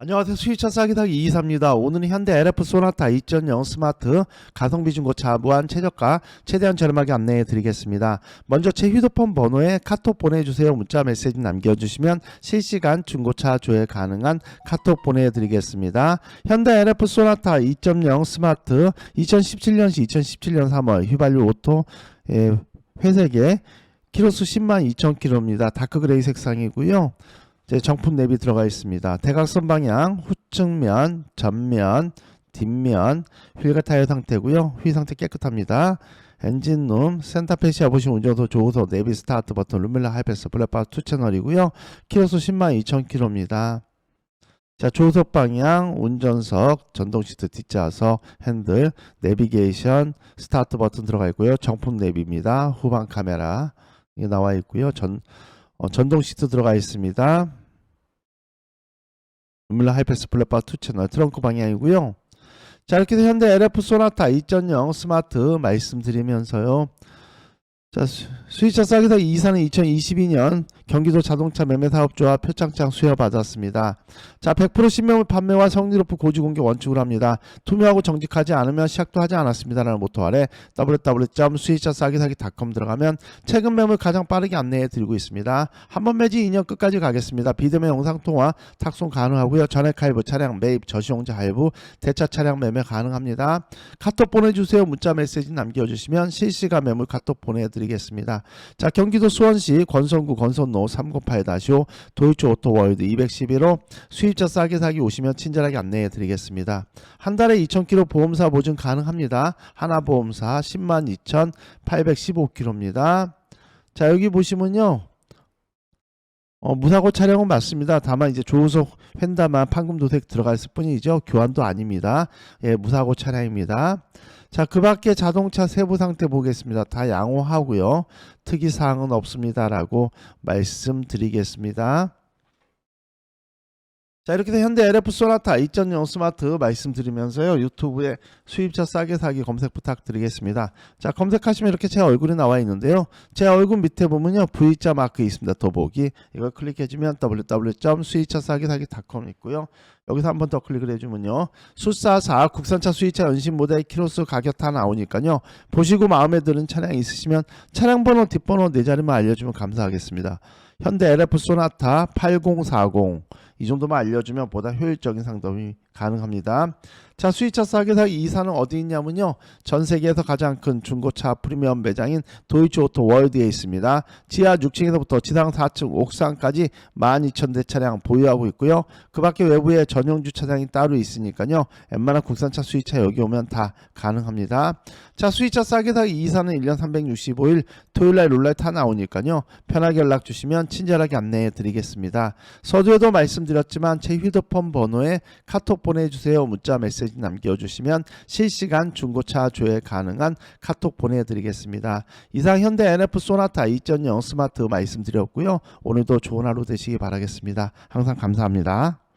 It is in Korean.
안녕하세요. 수입차 싸기사기 이이사입니다. 오늘은 현대 LF 소나타 2.0 스마트 가성비 중고차 무한 최저가 최대한 저렴하게 안내해 드리겠습니다. 먼저 제 휴대폰 번호에 카톡 보내주세요. 문자 메시지 남겨주시면 실시간 중고차 조회 가능한 카톡 보내드리겠습니다. 현대 LF 소나타 2.0 스마트 2017년시 2017년 3월 휘발유 오토 예, 회색에 키로수 10만 2천 킬로입니다. 다크그레이 색상이고요. 이제 정품 랩이 들어가 있습니다. 대각선 방향, 후측면, 전면, 뒷면, 휠과 타이어 상태고요. 휠 상태 깨끗합니다. 엔진룸, 센터페시아 보시면 운전도 조우소, 내비 스타트 버튼, 루멜라 하이패스, 블랙바 2 채널이고요. 키로수 10만 2천 킬로입니다. 자, 조수석 방향, 운전석, 전동 시트 뒷좌석, 핸들, 내비게이션, 스타트 버튼 들어가 있고요. 정품 내비입니다. 후방 카메라 이게 나와 있고요. 전 어, 전동 시트 들어가 있습니다. 물론 하이패스 플랫바 2 채널 트렁크 방향이고요. 자 이렇게 해서 현대 LF 소나타 2.0 스마트 말씀드리면서요. 자 수- 수입차 싸게 사기 이사는 2022년 경기도 자동차 매매사업조합 표창장 수여받았습니다. 자 100% 신매물 판매와 성리 높은 고지 공개 원칙으로 합니다. 투명하고 정직하지 않으면 시작도 하지 않았습니다라는 모토 아래 www.수입차싸기사기.com 들어가면 최근 매물 가장 빠르게 안내해 드리고 있습니다. 한 번 매지 2년 끝까지 가겠습니다. 비대면 영상 통화 탁송 가능하고요. 전액 할부 차량 매입 저시용자 할부 대차 차량 매매 가능합니다. 카톡 보내주세요. 문자 메시지 남겨주시면 실시간 매물 카톡 보내드리겠습니다. 자 경기도 수원시 권선구 권선로 308-5 도이치 오토월드 211호 수입차 싸게 사기 오시면 친절하게 안내해 드리겠습니다. 한 달에 2,000km 보험사 보증 가능합니다. 하나보험사 10만 2,815km입니다. 자 여기 보시면요. 어, 무사고 차량은 맞습니다. 다만 이제 조우석 휀다만 판금 도색 들어가 있을 뿐이죠. 교환도 아닙니다. 예, 무사고 차량입니다. 자, 그 밖에 자동차 세부 상태 보겠습니다. 다 양호하고요. 특이 사항은 없습니다라고 말씀드리겠습니다. 자, 이렇게 해서 현대 LF 소나타 2.0 스마트 말씀드리면서요. 유튜브에 수입차 싸게 사기 검색 부탁드리겠습니다. 자, 검색하시면 이렇게 제 얼굴이 나와 있는데요. 제 얼굴 밑에 보면요. V자 마크 있습니다. 더보기. 이걸 클릭해주면 www.수입차 싸게 사기.com 있고요. 여기서 한 번 더 클릭을 해주면요. 수사사 국산차 수입차 연신 모델 키로수 가격 다 나오니까요. 보시고 마음에 드는 차량 있으시면 차량 번호 뒷번호 네 자리만 알려주면 감사하겠습니다. 현대 LF 소나타 8040 이 정도만 알려주면 보다 효율적인 상담이 가능합니다. 자, 수입차 싸게 사기 이사는 어디 있냐면요. 전 세계에서 가장 큰 중고차 프리미엄 매장인 도이치 오토 월드에 있습니다. 지하 6층에서부터 지상 4층 옥상까지 12,000대 차량 보유하고 있고요. 그 밖에 외부에 전용 주차장이 따로 있으니까요. 웬만한 국산차 수입차 여기 오면 다 가능합니다. 자, 수입차 싸게 사기 이사는 1년 365일 토요일 날 룰렛 다 나오니까요. 편하게 연락 주시면 친절하게 안내해 드리겠습니다. 서두에도 말씀드렸지만 제 휴대폰 번호에 카톡 보내주세요. 문자 메시지 남겨주시면 실시간 중고차 조회 가능한 카톡 보내드리겠습니다. 이상 현대 NF 소나타 2.0 스마트 말씀드렸고요. 오늘도 좋은 하루 되시기 바라겠습니다. 항상 감사합니다.